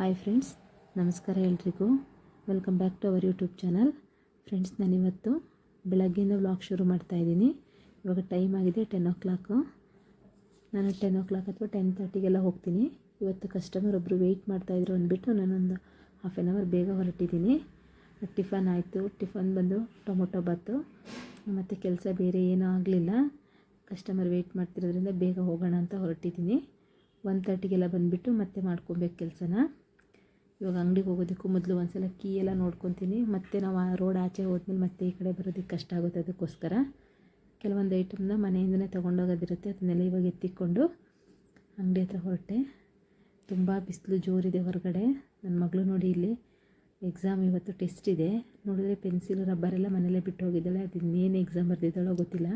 Hi friends, ನಮಸ್ಕಾರ ಎಲ್ರಿಗೂ. Welcome back to our YouTube channel friends ನಾನಿವತ್ತು ಬೆಳಗ್ಗೆಯಿಂದ ವ್ಲಾಗ್ ಶುರು ಮಾಡ್ತಾ ಇದ್ದೀನಿ. ಇವಾಗ ಟೈಮ್ ಆಗಿದೆ ಟೆನ್ ಓ ಕ್ಲಾಕು ನಾನು ಟೆನ್ ಓ ಕ್ಲಾಕ್ ಅಥವಾ ಟೆನ್ ತರ್ಟಿಗೆಲ್ಲ ಹೋಗ್ತೀನಿ. ಇವತ್ತು ಕಸ್ಟಮರ್ ಒಬ್ಬರು ವೆಯ್ಟ್ ಮಾಡ್ತಾಯಿದ್ರು ಅಂದ್ಬಿಟ್ಟು ನಾನೊಂದು ಹಾಫ್ ಆನ್ ಅವರ್ ಬೇಗ ಹೊರಟಿದ್ದೀನಿ. ಟಿಫನ್ ಆಯಿತು. ಟಿಫನ್ ಬಂದು ಟೊಮೊಟೊ ಬಾತು. ಮತ್ತು ಕೆಲಸ ಬೇರೆ ಏನೂ ಆಗಲಿಲ್ಲ. ಕಸ್ಟಮರ್ ವೆಯ್ಟ್ ಮಾಡ್ತಿರೋದ್ರಿಂದ ಬೇಗ ಹೋಗೋಣ ಅಂತ ಹೊರಟಿದ್ದೀನಿ. ಒನ್ ತರ್ಟಿಗೆಲ್ಲ ಬಂದುಬಿಟ್ಟು ಮತ್ತೆ ಮಾಡ್ಕೊಬೇಕು ಕೆಲಸನ. ಇವಾಗ ಅಂಗಡಿಗೆ ಹೋಗೋದಕ್ಕೂ ಮೊದಲು ಒಂದ್ಸಲ ಕೀ ಎಲ್ಲ ನೋಡ್ಕೊತೀನಿ. ಮತ್ತೆ ನಾವು ಆ ರೋಡ್ ಆಚೆ ಹೋದ್ಮೇಲೆ ಮತ್ತೆ ಈ ಕಡೆ ಬರೋದಕ್ಕೆ ಕಷ್ಟ ಆಗುತ್ತೆ ಅದಕ್ಕೋಸ್ಕರ. ಕೆಲವೊಂದು ಐಟಮ್ನ ಮನೆಯಿಂದನೇ ತೊಗೊಂಡೋಗೋದಿರುತ್ತೆ. ಅದನ್ನೆಲ್ಲ ಇವಾಗ ಎತ್ತಿಕೊಂಡು ಅಂಗಡಿ ಹತ್ರ ಹೊರಟೆ. ತುಂಬ ಬಿಸಿಲು ಜೋರಿದೆ ಹೊರಗಡೆ. ನನ್ನ ಮಗಳು ನೋಡಿ ಇಲ್ಲಿ ಎಕ್ಸಾಮ್ ಇವತ್ತು ಟೆಸ್ಟ್ ಇದೆ. ನೋಡಿದ್ರೆ ಪೆನ್ಸಿಲ್ ರಬ್ಬರೆಲ್ಲ ಮನೆಯಲ್ಲೇ ಬಿಟ್ಟು ಹೋಗಿದ್ದಾಳೆ. ಅದು ಎಕ್ಸಾಮ್ ಬರೆದಿದ್ದಾಳೋ ಗೊತ್ತಿಲ್ಲ.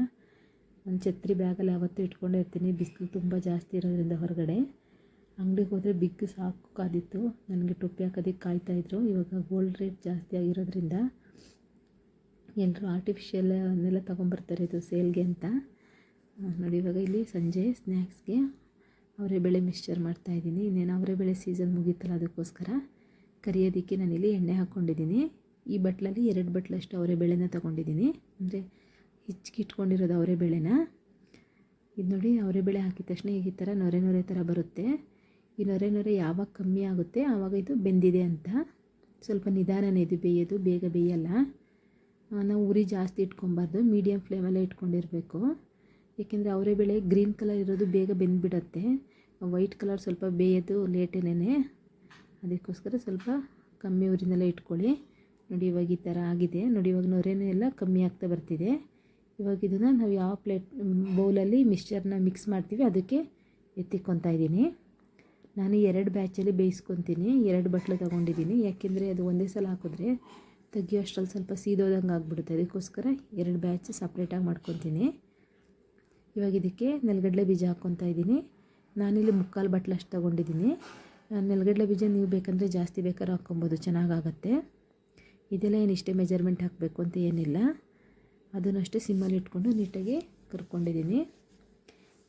ಒಂದು ಛತ್ರಿ ಬ್ಯಾಗಲ್ಲಿ ಯಾವತ್ತೂ ಇಟ್ಕೊಂಡೇ ಇರ್ತೀನಿ ಬಿಸಿಲು ತುಂಬ ಜಾಸ್ತಿ ಇರೋದ್ರಿಂದ ಹೊರಗಡೆ. ಅಂಗಡಿಗೆ ಹೋದರೆ ಬಿಗ್ ಸಾಕು ಕಾದಿತ್ತು. ನನಗೆ ಟೊಪ್ಪಿ ಹಾಕೋದಕ್ಕೆ ಕಾಯ್ತಾಯಿದ್ರು ಇವಾಗ ಗೋಲ್ಡ್ ರೇಟ್ ಜಾಸ್ತಿ ಆಗಿರೋದ್ರಿಂದ ಎಲ್ಲರೂ ಆರ್ಟಿಫಿಷಿಯಲ್ ಅನ್ನೆಲ್ಲ ತೊಗೊಂಬರ್ತಾರೆ ಇದು ಸೇಲ್ಗೆ ಅಂತ. ನೋಡಿ ಇವಾಗ ಇಲ್ಲಿ ಸಂಜೆ ಸ್ನ್ಯಾಕ್ಸ್ಗೆ ಅವರೇ ಬೆಳೆ ಮಿಕ್ಸ್ಚರ್ ಮಾಡ್ತಾಯಿದ್ದೀನಿ ಇನ್ನೇನು ಅವರೇ ಬೆಳೆ ಸೀಸನ್ ಮುಗೀತಲ್ಲ ಅದಕ್ಕೋಸ್ಕರ ಕರಿಯೋದಕ್ಕೆ ನಾನಿಲ್ಲಿ ಎಣ್ಣೆ ಹಾಕ್ಕೊಂಡಿದ್ದೀನಿ. ಈ ಬಟ್ಲಲ್ಲಿ ಎರಡು ಬಟ್ಲಷ್ಟು ಅವರೇ ಬೆಳೆನ ತೊಗೊಂಡಿದ್ದೀನಿ. ಅಂದರೆ ಹಿಚ್ಕಿಟ್ಕೊಂಡಿರೋದು ಅವರೇ ಬೆಳೆನ. ಇದು ನೋಡಿ ಅವರೇ ಬೆಳೆ ಹಾಕಿದ ತಕ್ಷಣ ಈಗ ಈ ಥರ ನೊರೆ ನೊರೆ ಥರ ಬರುತ್ತೆ. ಈ ನೊರೆ ನೊರೆ ಯಾವಾಗ ಕಮ್ಮಿ ಆಗುತ್ತೆ ಆವಾಗ ಇದು ಬೆಂದಿದೆ ಅಂತ. ಸ್ವಲ್ಪ ನಿಧಾನನೇ ಇದು ಬೇಯೋದು, ಬೇಗ ಬೇಯಲ್ಲ. ನಾವು ಉರಿ ಜಾಸ್ತಿ ಇಟ್ಕೊಬಾರ್ದು ಮೀಡಿಯಮ್ ಫ್ಲೇಮಲ್ಲೇ ಇಟ್ಕೊಂಡಿರಬೇಕು. ಏಕೆಂದರೆ ಅವರೇ ಬೆಳೆ ಗ್ರೀನ್ ಕಲರ್ ಇರೋದು ಬೇಗ ಬೆಂದ್ಬಿಡತ್ತೆ. ವೈಟ್ ಕಲರ್ ಸ್ವಲ್ಪ ಬೇಯೋದು ಲೇಟೇನೇ ಅದಕ್ಕೋಸ್ಕರ ಸ್ವಲ್ಪ ಕಮ್ಮಿ ಉರಿನಲ್ಲೇ ಇಟ್ಕೊಳ್ಳಿ. ನೋಡಿ ಇವಾಗ ಈ ಥರ ಆಗಿದೆ. ನೋಡಿ ಇವಾಗ ನೊರೆನೇ ಎಲ್ಲ ಕಮ್ಮಿ ಆಗ್ತಾ ಬರ್ತಿದೆ. ಇವಾಗ ಇದನ್ನು ನಾವು ಯಾವ ಪ್ಲೇಟ್ ಬೌಲಲ್ಲಿ ಮಿಕ್ಸ್ಚರ್ನ ಮಿಕ್ಸ್ ಮಾಡ್ತೀವಿ, ಅದಕ್ಕೆ ಎತ್ತಿಕ್ಕೊತಾ ಇದ್ದೀನಿ. ನಾನು ಎರಡು ಬ್ಯಾಚಲ್ಲಿ ಬೇಯಿಸ್ಕೊತೀನಿ ಎರಡು ಬಟ್ಲು ತೊಗೊಂಡಿದ್ದೀನಿ. ಯಾಕೆಂದರೆ ಅದು ಒಂದೇ ಸಲ ಹಾಕಿದ್ರೆ ತೆಗಿಯೋ ಸ್ವಲ್ಪ ಸೀದೋದಂಗೆ ಆಗ್ಬಿಡುತ್ತೆ. ಅದಕ್ಕೋಸ್ಕರ ಎರಡು ಬ್ಯಾಚ್ ಸಪ್ರೇಟಾಗಿ ಮಾಡ್ಕೊತೀನಿ. ಇವಾಗ ಇದಕ್ಕೆ ನೆಲಗಡಲೆ ಬೀಜ ಹಾಕ್ಕೊತಾ ಇದ್ದೀನಿ. ನಾನಿಲ್ಲಿ ಮುಕ್ಕಾಲು ಬಟ್ಲಷ್ಟು ತೊಗೊಂಡಿದ್ದೀನಿ. ಆ, ನೆಲಗಡಲೆ ಬೀಜ ನೀವು ಬೇಕಂದರೆ ಜಾಸ್ತಿ ಬೇಕಾದ್ರೆ ಹಾಕ್ಕೊಬೋದು ಚೆನ್ನಾಗಾಗತ್ತೆ. ಇದೆಲ್ಲ ಏನು ಇಷ್ಟೇ ಮೆಜರ್ಮೆಂಟ್ ಹಾಕಬೇಕು ಅಂತ ಏನಿಲ್ಲ. ಅದನ್ನಷ್ಟೇ ಸಿಮ್ಮಲ್ಲಿ ಇಟ್ಕೊಂಡು ನೀಟಾಗಿ ಕರ್ಕೊಂಡಿದ್ದೀನಿ.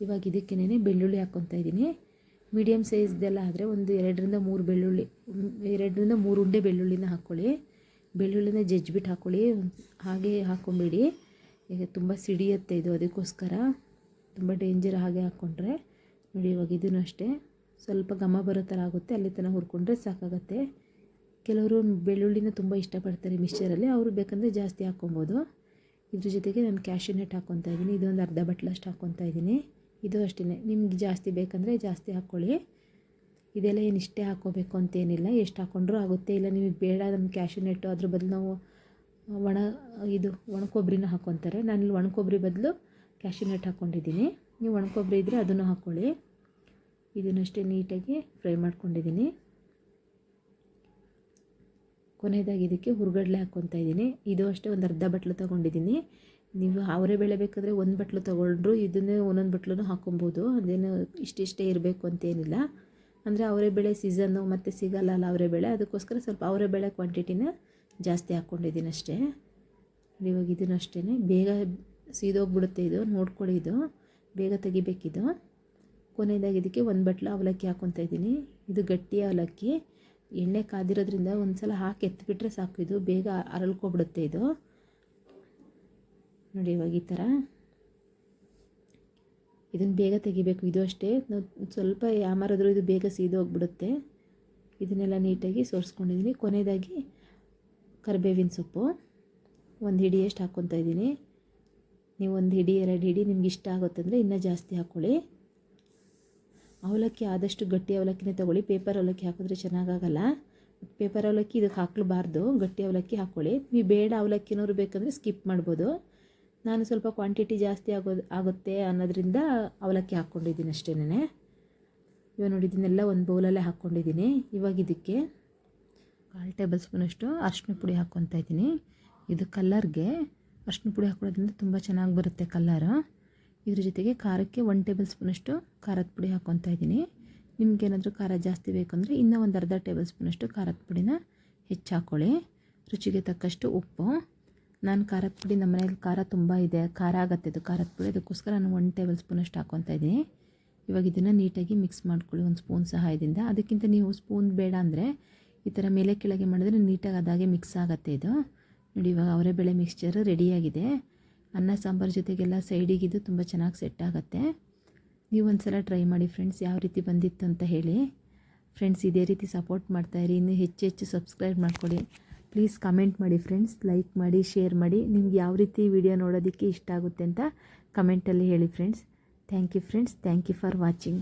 ಇವಾಗ ಇದಕ್ಕೇನೆ ಬೆಳ್ಳುಳ್ಳಿ ಹಾಕ್ಕೊತಾ ಇದ್ದೀನಿ. ಮೀಡಿಯಮ್ ಸೈಜ್ದೆಲ್ಲ ಆದರೆ ಒಂದು ಎರಡರಿಂದ ಮೂರು ಬೆಳ್ಳುಳ್ಳಿ ಎರಡರಿಂದ ಮೂರು ಉಂಡೆ ಬೆಳ್ಳುಳ್ಳಿನ ಹಾಕ್ಕೊಳ್ಳಿ ಬೆಳ್ಳುಳ್ಳಿನ ಜಜ್ಜಿಬಿಟ್ಟು ಹಾಕ್ಕೊಳ್ಳಿ ಹಾಗೆ ಹಾಕ್ಕೊಂಬೇಡಿ ಈಗ ತುಂಬ ಸಿಡಿಯುತ್ತೆ ಇದು ಅದಕ್ಕೋಸ್ಕರ. ತುಂಬ ಡೇಂಜರ್ ಹಾಗೆ ಹಾಕ್ಕೊಂಡ್ರೆ ನೋಡಿ ಇವಾಗ ಇದನ್ನು ಅಷ್ಟೇ. ಸ್ವಲ್ಪ ಘಮ ಬರೋ ಥರ ಆಗುತ್ತೆ. ಅಲ್ಲಿ ತನಕ ಹುರ್ಕೊಂಡ್ರೆ ಸಾಕಾಗತ್ತೆ. ಕೆಲವರು ಬೆಳ್ಳುಳ್ಳಿನ ತುಂಬ ಇಷ್ಟಪಡ್ತಾರೆ ಮಿಕ್ಸ್ಚರಲ್ಲಿ. ಅವರು ಬೇಕಂದರೆ ಜಾಸ್ತಿ ಹಾಕ್ಕೊಬೋದು ಇದ್ರ ಜೊತೆಗೆ ನಾನು ಕ್ಯಾಶ್ಯೂ ನಟ್ ಹಾಕ್ಕೊತಾ ಇದ್ದೀನಿ. ಇದೊಂದು ಅರ್ಧ ಬಟ್ಲಷ್ಟು ಹಾಕ್ಕೊತಾ ಇದ್ದೀನಿ. ಇದು ಅಷ್ಟೇ ನಿಮ್ಗೆ ಜಾಸ್ತಿ ಬೇಕಂದರೆ ಜಾಸ್ತಿ ಹಾಕ್ಕೊಳ್ಳಿ ಇದೆಲ್ಲ ಏನು ಇಷ್ಟೇ ಹಾಕ್ಕೋಬೇಕು ಅಂತೇನಿಲ್ಲ ಎಷ್ಟು ಹಾಕ್ಕೊಂಡ್ರೂ ಆಗುತ್ತೆ. ಇಲ್ಲ ನಿಮಗೆ ಬೇಡ ನಮ್ಮ ಕ್ಯಾಶ್ಯೂ ನೆಟ್ಟು ಅದ್ರ ಬದಲು ನಾವು ಒಣ ಇದು ಒಣಕೊಬ್ಬರಿನ ಹಾಕ್ಕೊತಾರೆ ನಾನಿಲ್ಲಿ ಒಣ ಕೊಬ್ಬರಿ ಬದಲು ಕ್ಯಾಶ್ಯೂ ನೆಟ್ ಹಾಕ್ಕೊಂಡಿದ್ದೀನಿ ನೀವು ಒಣಕೊಬ್ಬರಿ ಇದ್ದರೆ ಅದನ್ನು ಹಾಕ್ಕೊಳ್ಳಿ ಇದನ್ನಷ್ಟೇ ನೀಟಾಗಿ ಫ್ರೈ ಮಾಡ್ಕೊಂಡಿದ್ದೀನಿ. ಕೊನೆಯದಾಗಿ ಇದಕ್ಕೆ ಹುರ್ಗಡ್ಲೆ ಹಾಕ್ಕೊತಾ ಇದ್ದೀನಿ. ಇದು ಅಷ್ಟೇ ಒಂದು ಅರ್ಧ ಬಟ್ಲು ತೊಗೊಂಡಿದ್ದೀನಿ. ನೀವು ಅವರೇ ಬೆಳೆ ಬೇಕಾದರೆ ಒಂದು ಬಟ್ಲು ತೊಗೊಂಡ್ರು ಇದನ್ನೇ ಒಂದೊಂದು ಬಟ್ಲು ಹಾಕೊಬೋದು ಅದೇನು ಇಷ್ಟಿಷ್ಟೇ ಇರಬೇಕು ಅಂತೇನಿಲ್ಲ. ಅಂದರೆ ಅವರೇ ಬೆಳೆ ಸೀಸನ್ನು ಮತ್ತು ಸಿಗಲ್ಲ ಅಲ್ಲ ಅವರೇ ಬೆಳೆ. ಅದಕ್ಕೋಸ್ಕರ ಸ್ವಲ್ಪ ಅವರೇ ಬೆಳೆ ಕ್ವಾಂಟಿಟಿನ ಜಾಸ್ತಿ ಹಾಕ್ಕೊಂಡಿದ್ದೀನಿ ಅಷ್ಟೇ. ಇವಾಗ ಇದನ್ನು ಅಷ್ಟೇ ಬೇಗ ಸೀದೋಗ್ಬಿಡುತ್ತೆ ಇದು. ನೋಡ್ಕೊಳ್ಳಿ ಇದು. ಬೇಗ ತೆಗಿಬೇಕಿದು. ಕೊನೆಯದಾಗಿ ಇದಕ್ಕೆ ಒಂದು ಬಟ್ಲು ಅವಲಕ್ಕಿ ಹಾಕ್ಕೊತಾ ಇದ್ದೀನಿ. ಇದು ಗಟ್ಟಿ ಅವಲಕ್ಕಿ. ಎಣ್ಣೆ ಕಾದಿರೋದ್ರಿಂದ ಒಂದು ಸಲ ಹಾಕಿ ಎತ್ತಿಬಿಟ್ರೆ ಸಾಕು. ಇದು ಬೇಗ ಅರಳ್ಕೊಬಿಡುತ್ತೆ ಇದು. ನೋಡಿ ಇವಾಗ ಈ ಥರ ಇದನ್ನು ಬೇಗ ತೆಗಿಬೇಕು. ಇದು ಅಷ್ಟೇ. ಸ್ವಲ್ಪ ಯಾಮಾರಾದರೂ ಇದು ಬೇಗ ಸೀದೋಗ್ಬಿಡುತ್ತೆ ಇದನ್ನೆಲ್ಲ ನೀಟಾಗಿ ಸೋರಿಸ್ಕೊಂಡಿದ್ದೀನಿ ಕೊನೆಯದಾಗಿ ಕರಿಬೇವಿನ ಸೊಪ್ಪು. ಒಂದು ಹಿಡಿಯಷ್ಟು ಹಾಕ್ಕೊತಾ ಇದ್ದೀನಿ ನೀವು ಒಂದು ಹಿಡಿ, ಎರಡು ಹಿಡಿ ನಿಮ್ಗೆ ಇಷ್ಟ ಆಗುತ್ತಂದರೆ ಇನ್ನೂ ಜಾಸ್ತಿ ಹಾಕ್ಕೊಳ್ಳಿ ಅವಲಕ್ಕಿ ಆದಷ್ಟು ಗಟ್ಟಿ ಅವಲಕ್ಕಿನೇ ತೊಗೊಳ್ಳಿ. ಪೇಪರ್ ಅವಲಕ್ಕಿ ಹಾಕಿದ್ರೆ ಚೆನ್ನಾಗಾಗಲ್ಲ. ಪೇಪರ್ ಅವಲಕ್ಕಿ ಇದಕ್ಕೆ ಹಾಕಲಬಾರ್ದು. ಗಟ್ಟಿ ಅವಲಕ್ಕಿ ಹಾಕ್ಕೊಳ್ಳಿ ನೀವು ಬೇಡ ಅವಲಕ್ಕಿನವ್ರು ಬೇಕಂದರೆ ಸ್ಕಿಪ್ ಮಾಡ್ಬೋದು. ನಾನು ಸ್ವಲ್ಪ ಕ್ವಾಂಟಿಟಿ ಜಾಸ್ತಿ ಆಗೋದು ಆಗುತ್ತೆ ಅನ್ನೋದ್ರಿಂದ ಅವಲಕ್ಕಿ ಹಾಕ್ಕೊಂಡಿದ್ದೀನಿ ಅಷ್ಟೇನೆ ಇವಾಗ ಇದನ್ನೆಲ್ಲ ಒಂದು ಬೌಲಲ್ಲೇ ಹಾಕ್ಕೊಂಡಿದ್ದೀನಿ. ಇವಾಗ ಇದಕ್ಕೆ ಕಾಲು ಟೇಬಲ್ ಸ್ಪೂನಷ್ಟು ಅರಿಶಿನ ಪುಡಿ ಹಾಕ್ಕೊತಾ ಇದ್ದೀನಿ. ಇದು ಕಲ್ಲರ್ಗೆ ಅರಿಶಿನ ಪುಡಿ ಹಾಕೊಳ್ಳೋದ್ರಿಂದ ತುಂಬ ಚೆನ್ನಾಗಿ ಬರುತ್ತೆ ಕಲ್ಲರು. ಇದ್ರ ಜೊತೆಗೆ ಖಾರಕ್ಕೆ ಒನ್ ಟೇಬಲ್ ಸ್ಪೂನಷ್ಟು ಖಾರದ ಪುಡಿ ಹಾಕ್ಕೊತಾ ಇದ್ದೀನಿ. ನಿಮಗೇನಾದರೂ ಖಾರ ಜಾಸ್ತಿ ಬೇಕಂದರೆ ಇನ್ನೂ ಒಂದು ಅರ್ಧ ಟೇಬಲ್ ಸ್ಪೂನಷ್ಟು ಖಾರದ ಪುಡಿನ ಹೆಚ್ಚು ಹಾಕ್ಕೊಳ್ಳಿ ರುಚಿಗೆ ತಕ್ಕಷ್ಟು ಉಪ್ಪು. ನಾನು ಖಾರದ ಪುಡಿ ನಮ್ಮ ಮನೇಲಿ ಖಾರ ತುಂಬ ಇದೆ. ಖಾರ ಆಗತ್ತೆ ಇದು ಖಾರದ ಪುಡಿ. ಅದಕ್ಕೋಸ್ಕರ ನಾನು ಒನ್ ಟೇಬಲ್ ಸ್ಪೂನಷ್ಟು ಹಾಕ್ಕೊತಾ ಇದ್ದೀನಿ. ಇವಾಗ ಇದನ್ನು ನೀಟಾಗಿ ಮಿಕ್ಸ್ ಮಾಡ್ಕೊಳ್ಳಿ. ಒಂದು ಸ್ಪೂನ್ ಸಹಾಯದಿಂದ. ಅದಕ್ಕಿಂತ ನೀವು ಸ್ಪೂನ್ ಬೇಡ ಅಂದರೆ ಈ ಥರ ಮೇಲೆ ಕೆಳಗೆ ಮಾಡಿದ್ರೆ ನೀಟಾಗಿ ಅದಾಗೆ ಮಿಕ್ಸ್ ಆಗುತ್ತೆ ಇದು. ನೋಡಿ ಇವಾಗ ಅವರೇ ಬೆಳೆ ಮಿಕ್ಸ್ಚರ್ ರೆಡಿಯಾಗಿದೆ ಅನ್ನ, ಸಾಂಬಾರು ಜೊತೆಗೆಲ್ಲ ಸೈಡಿಗಿದು ತುಂಬ ಚೆನ್ನಾಗಿ ಸೆಟ್ ಆಗುತ್ತೆ. ನೀವು ಒಂದು ಸಲ ಟ್ರೈ ಮಾಡಿ ಫ್ರೆಂಡ್ಸ್ ಯಾವ ರೀತಿ ಬಂದಿತ್ತು ಅಂತ ಹೇಳಿ. ಫ್ರೆಂಡ್ಸ್ ಇದೇ ರೀತಿ ಸಪೋರ್ಟ್ ಮಾಡ್ತಾಯಿರಿ ಇನ್ನೂ ಹೆಚ್ಚು ಹೆಚ್ಚು ಸಬ್ಸ್ಕ್ರೈಬ್ ಮಾಡ್ಕೊಳ್ಳಿ. ಪ್ಲೀಸ್ ಕಮೆಂಟ್ ಮಾಡಿ ಫ್ರೆಂಡ್ಸ್ ಲೈಕ್ ಮಾಡಿ ಶೇರ್ ಮಾಡಿ. ನಿಮ್ಗೆ ಯಾವ ರೀತಿ ವಿಡಿಯೋ ನೋಡೋದಕ್ಕೆ ಇಷ್ಟ ಆಗುತ್ತೆ ಅಂತ ಕಮೆಂಟಲ್ಲಿ ಹೇಳಿ friends thank you friends thank you for watching